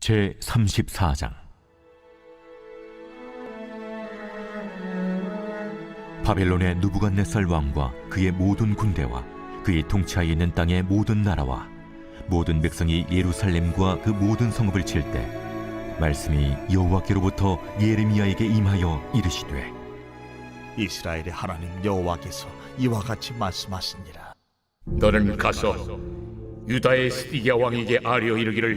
제 34장. 바벨론의 누부갓네살 왕과 그의 모든 군대와 그의 통치하에 있는 땅의 모든 나라와 모든 백성이 예루살렘과 그 모든 성읍을 칠 때 말씀이 여호와께로부터 예레미야에게 임하여 이르시되 이스라엘의 하나님 여호와께서 이와 같이 말씀하시니라 너는 가서 유다의 시디기야 왕에게 아뢰어 이르기를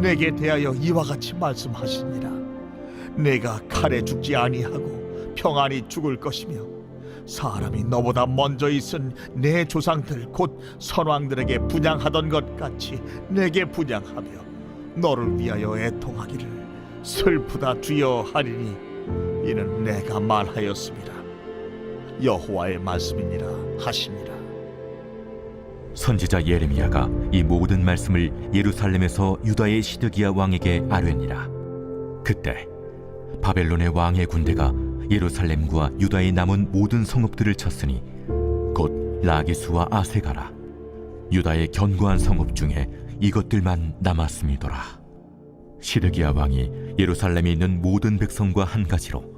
내게 대하여 이와 같이 말씀하시니라. 내가 칼에 죽지 아니하고 평안히 죽을 것이며 사람이 너보다 먼저 있은 내 조상들 곧 선왕들에게 분양하던 것 같이 내게 분양하며 너를 위하여 애통하기를 슬프다 주여 하리니 이는 내가 말하였습니다. 여호와의 말씀이니라 하시니라 선지자 예레미야가 이 모든 말씀을 예루살렘에서 유다의 시드기야 왕에게 아뢰니라. 그때 바벨론의 왕의 군대가 예루살렘과 유다의 남은 모든 성읍들을 쳤으니 곧 라기스와 아세가라. 유다의 견고한 성읍 중에 이것들만 남았음이더라. 시드기야 왕이 예루살렘에 있는 모든 백성과 한 가지로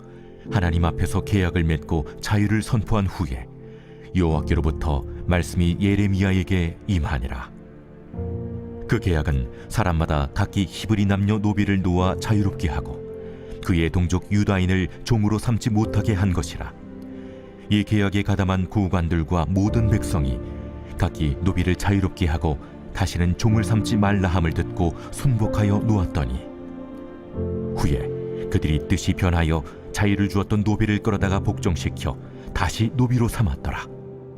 하나님 앞에서 계약을 맺고 자유를 선포한 후에 여호와께로부터 말씀이 예레미야에게 임하니라. 그 계약은 사람마다 각기 히브리 남녀 노비를 놓아 자유롭게 하고 그의 동족 유다인을 종으로 삼지 못하게 한 것이라. 이 계약에 가담한 구관들과 모든 백성이 각기 노비를 자유롭게 하고 다시는 종을 삼지 말라 함을 듣고 순복하여 놓았더니 후에 그들이 뜻이 변하여 자유를 주었던 노비를 끌어다가 복종시켜 다시 노비로 삼았더라.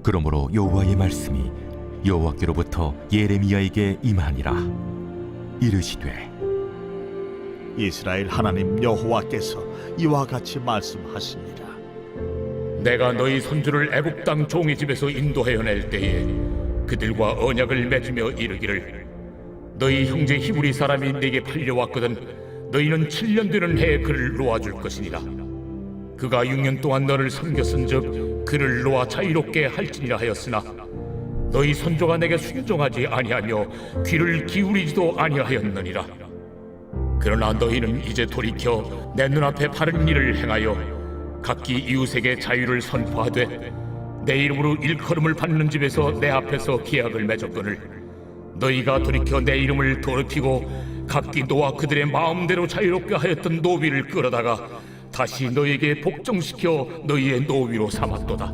그러므로 여호와의 말씀이 여호와께로부터 예레미야에게 임하니라. 이르시되 이스라엘 하나님 여호와께서 이와 같이 말씀하시니라 내가 너희 손주를 애굽 땅 종의 집에서 인도하여 낼 때에 그들과 언약을 맺으며 이르기를 너희 형제 히브리 사람이 내게 팔려왔거든 너희는 7년 되는 해에 그를 놓아줄 것이니라 그가 6년 동안 너를 섬겼은즉 그를 놓아 자유롭게 할지니라 하였으나 너희 손조가 내게 순종하지 아니하며 귀를 기울이지도 아니하였느니라. 그러나 너희는 이제 돌이켜 내 눈앞에 바른 일을 행하여 각기 이웃에게 자유를 선포하되 내 이름으로 일컬음을 받는 집에서 내 앞에서 계약을 맺었거늘 너희가 돌이켜 내 이름을 더럽히고 각기 너와 그들의 마음대로 자유롭게 하였던 노비를 끌어다가 다시 너희에게 복종시켜 너희의 노위로 삼았도다.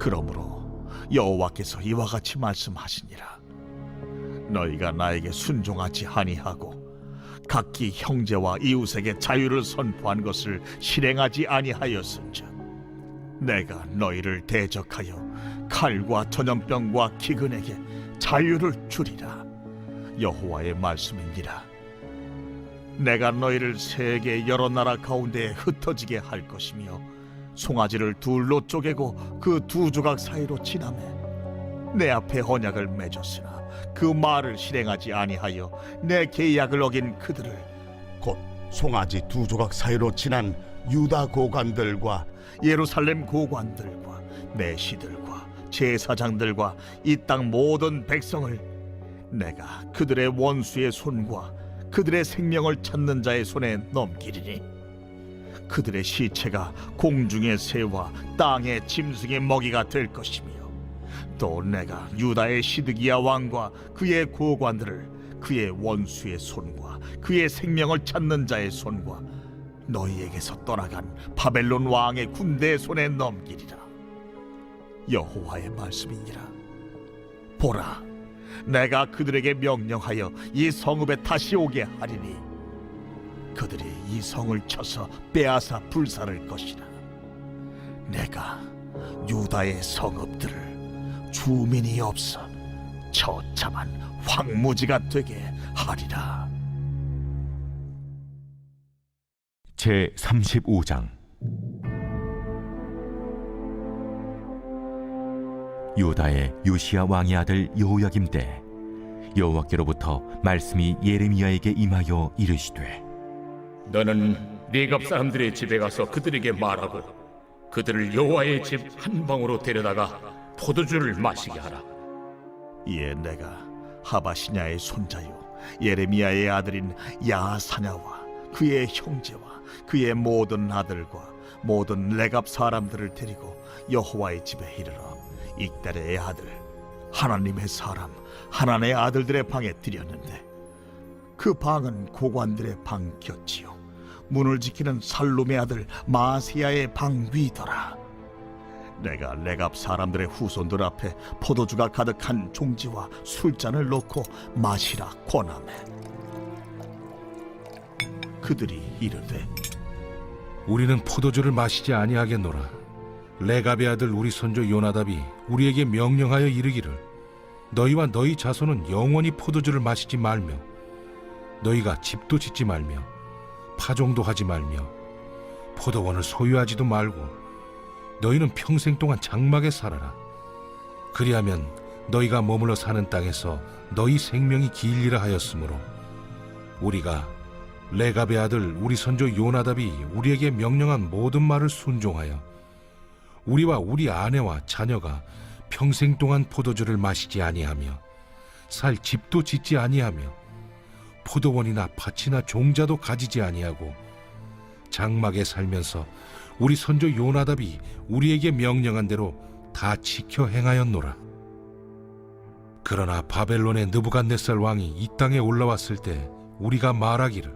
그러므로 여호와께서 이와 같이 말씀하시니라. 너희가 나에게 순종하지 아니하고 각기 형제와 이웃에게 자유를 선포한 것을 실행하지 아니하였은즉 내가 너희를 대적하여 칼과 전염병과 기근에게 자유를 주리라. 여호와의 말씀이니라 내가 너희를 세계 여러 나라 가운데에 흩어지게 할 것이며 송아지를 둘로 쪼개고 그 두 조각 사이로 지나매 내 앞에 언약을 맺었으나 그 말을 실행하지 아니하여 내 계약을 어긴 그들을 곧 송아지 두 조각 사이로 지난 유다 고관들과 예루살렘 고관들과 내시들과 제사장들과 이 땅 모든 백성을 내가 그들의 원수의 손과 그들의 생명을 찾는 자의 손에 넘기리니 그들의 시체가 공중의 새와 땅의 짐승의 먹이가 될 것이며 또 내가 유다의 시드기야 왕과 그의 고관들을 그의 원수의 손과 그의 생명을 찾는 자의 손과 너희에게서 떠나간 바벨론 왕의 군대의 손에 넘기리라. 여호와의 말씀이니라. 보라 내가 그들에게 명령하여 이 성읍에 다시 오게 하리니 그들이 이 성을 쳐서 빼앗아 불살을 것이라. 내가 유다의 성읍들을 주민이 없어 처참한 황무지가 되게 하리라. 제 35장. 유다의 요시야 왕의 아들 여호야김 때 여호와께로부터 말씀이 예레미야에게 임하여 이르시되 너는 네갑 사람들의 집에 가서 그들에게 말하고 그들을 여호와의 집 한 방으로 데려다가 포도주를 마시게 하라. 이에 내가 하바시냐의 손자요 예레미야의 아들인 야사냐와 그의 형제와 그의 모든 아들과 모든 레갑 사람들을 데리고 여호와의 집에 이르러 익달의 아들 하나님의 사람 하나님의 아들들의 방에 들였는데 그 방은 고관들의 방 곁이요 문을 지키는 살룸의 아들 마세야의 방 위더라 내가 레갑 사람들의 후손들 앞에 포도주가 가득한 종지와 술잔을 놓고 마시라 권하매 그들이 이르되 우리는 포도주를 마시지 아니하겠노라. 레갑의 아들 우리 손주 요나답이 우리에게 명령하여 이르기를 너희와 너희 자손은 영원히 포도주를 마시지 말며 너희가 집도 짓지 말며 파종도 하지 말며 포도원을 소유하지도 말고 너희는 평생 동안 장막에 살아라. 그리하면 너희가 머물러 사는 땅에서 너희 생명이 길리라 하였으므로 우리가 레갑의 아들 우리 선조 요나답이 우리에게 명령한 모든 말을 순종하여 우리와 우리 아내와 자녀가 평생 동안 포도주를 마시지 아니하며 살 집도 짓지 아니하며 포도원이나 밭이나 종자도 가지지 아니하고 장막에 살면서 우리 선조 요나답이 우리에게 명령한 대로 다 지켜 행하였노라. 그러나 바벨론의 느부갓네살 왕이 이 땅에 올라왔을 때 우리가 말하기를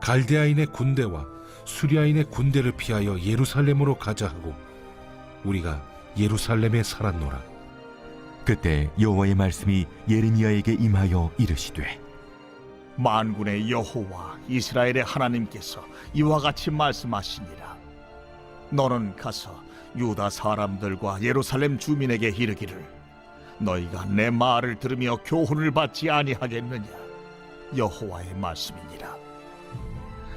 갈대아인의 군대와 수리아인의 군대를 피하여 예루살렘으로 가자 하고 우리가 예루살렘에 살았노라. 그때 여호와의 말씀이 예레미야에게 임하여 이르시되 만군의 여호와 이스라엘의 하나님께서 이와 같이 말씀하시니라. 너는 가서 유다 사람들과 예루살렘 주민에게 이르기를 너희가 내 말을 들으며 교훈을 받지 아니하겠느냐? 여호와의 말씀이니라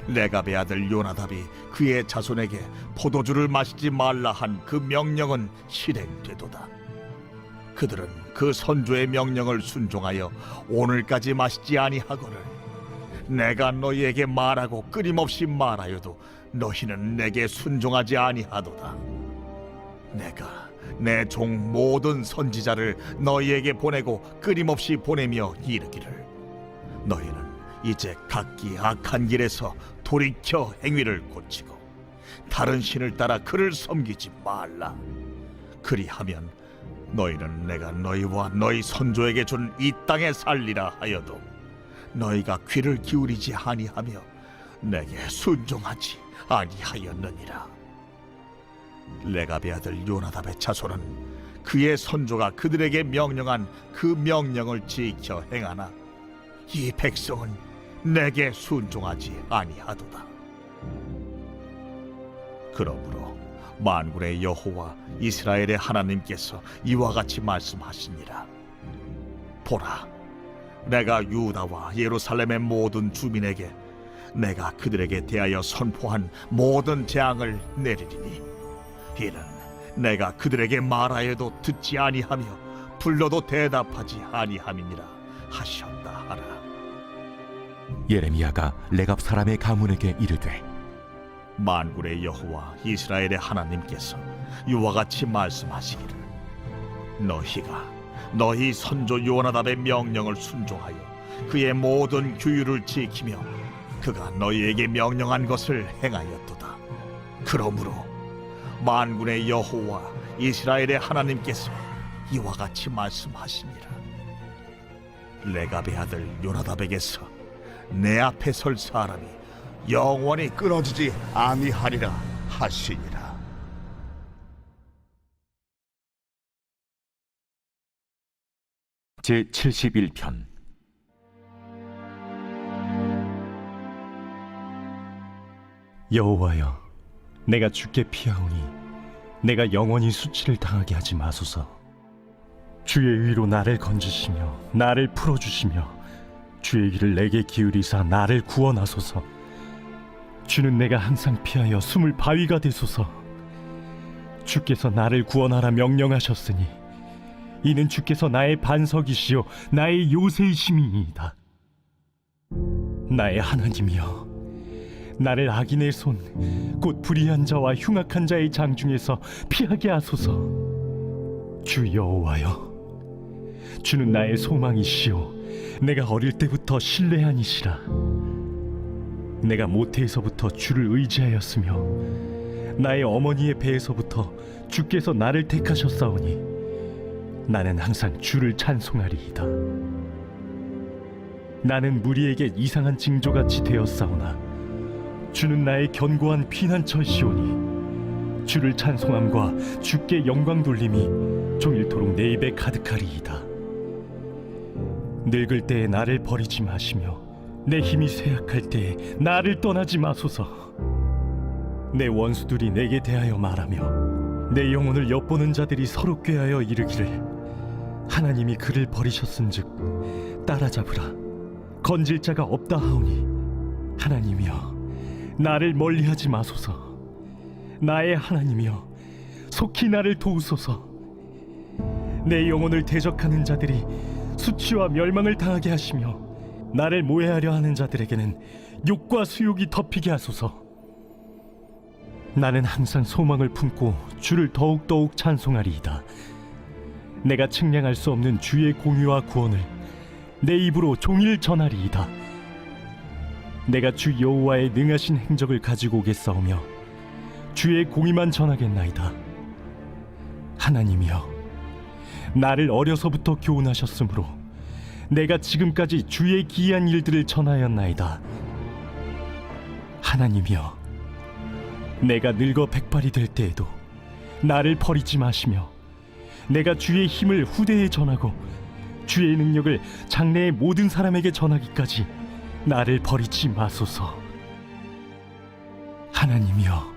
레갑의 아들 요나답이 그의 자손에게 포도주를 마시지 말라 한 그 명령은 실행되도다. 그들은 그 선조의 명령을 순종하여 오늘까지 마시지 아니하거늘 내가 너희에게 말하고 끊임없이 말하여도 너희는 내게 순종하지 아니하도다. 내가 내 종 모든 선지자를 너희에게 보내고 끊임없이 보내며 이르기를 너희는 이제 각기 악한 길에서 돌이켜 행위를 고치고 다른 신을 따라 그를 섬기지 말라. 그리하면 너희는 내가 너희와 너희 선조에게 준 이 땅에 살리라 하여도 너희가 귀를 기울이지 아니하며 내게 순종하지 아니하였느니라. 레갑의 아들 요나답의 자손은 그의 선조가 그들에게 명령한 그 명령을 지켜 행하나 이 백성은 내게 순종하지 아니하도다. 그러므로 만군의 여호와 이스라엘의 하나님께서 이와 같이 말씀하시니라. 보라 내가 유다와 예루살렘의 모든 주민에게 내가 그들에게 대하여 선포한 모든 재앙을 내리리니 이는 내가 그들에게 말하여도 듣지 아니하며 불러도 대답하지 아니함이니라 하라 예레미야가 레갑 사람의 가문에게 이르되 만군의 여호와 이스라엘의 하나님께서 이와 같이 말씀하시기를 너희가 너희 선조 요나답의 명령을 순종하여 그의 모든 규율을 지키며 그가 너희에게 명령한 것을 행하였도다. 그러므로 만군의 여호와 이스라엘의 하나님께서 이와 같이 말씀하시니라. 레갑의 아들 요나답에게서 내 앞에 설 사람이 영원히 끊어지지 아니하리라 하시니라 제 71편 여호와여, 내가 주께 피하오니 내가 영원히 수치를 당하게 하지 마소서. 주의 위로 나를 건지시며 나를 풀어주시며 주의 길을 내게 기울이사 나를 구원하소서. 주는 내가 항상 피하여 숨을 바위가 되소서. 주께서 나를 구원하라 명령하셨으니 이는 주께서 나의 반석이시요 나의 요새이심이니이다. 나의 하나님이여 나를 악인의 손 곧 불의한 자와 흉악한 자의 장 중에서 피하게 하소서. 주 여호와여 주는 나의 소망이시요 내가 어릴 때부터 신뢰하니시라. 내가 모태에서부터 주를 의지하였으며 나의 어머니의 배에서부터 주께서 나를 택하셨사오니 나는 항상 주를 찬송하리이다. 나는 무리에게 이상한 징조같이 되었사오나 주는 나의 견고한 피난처시오니 주를 찬송함과 주께 영광 돌림이 종일토록 내 입에 가득하리이다. 늙을 때에 나를 버리지 마시며 내 힘이 쇠약할 때에 나를 떠나지 마소서. 내 원수들이 내게 대하여 말하며 내 영혼을 엿보는 자들이 서로 꾀하여 이르기를 하나님이 그를 버리셨은즉 따라잡으라. 건질 자가 없다 하오니 하나님이여 나를 멀리하지 마소서. 나의 하나님이여 속히 나를 도우소서. 내 영혼을 대적하는 자들이 수치와 멸망을 당하게 하시며 나를 모해하려 하는 자들에게는 욕과 수욕이 덮이게 하소서. 나는 항상 소망을 품고 주를 더욱더욱 찬송하리이다. 내가 측량할 수 없는 주의 공의와 구원을 내 입으로 종일 전하리이다. 내가 주 여호와의 능하신 행적을 가지고 오겠사오며 주의 공의만 전하겠나이다. 하나님이여 나를 어려서부터 교훈하셨으므로 내가 지금까지 주의 기이한 일들을 전하였나이다 하나님이여 내가 늙어 백발이 될 때에도 나를 버리지 마시며 내가 주의 힘을 후대에 전하고 주의 능력을 장래의 모든 사람에게 전하기까지 나를 버리지 마소서. 하나님이여,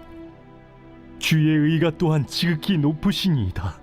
주의 의가 또한 지극히 높으시니이다.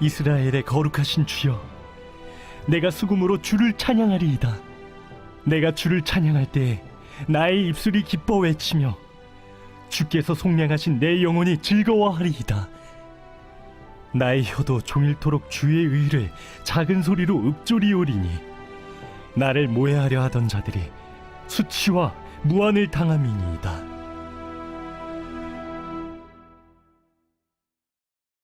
이스라엘의 거룩하신 주여, 내가 수금으로 주를 찬양하리이다. 내가 주를 찬양할 때 나의 입술이 기뻐 외치며 주께서 속량하신 내 영혼이 즐거워하리이다. 나의 혀도 종일토록 주의 의를 작은 소리로 읊조리오리니 나를 모해하려 하던 자들이 수치와 무한을 당함이니이다.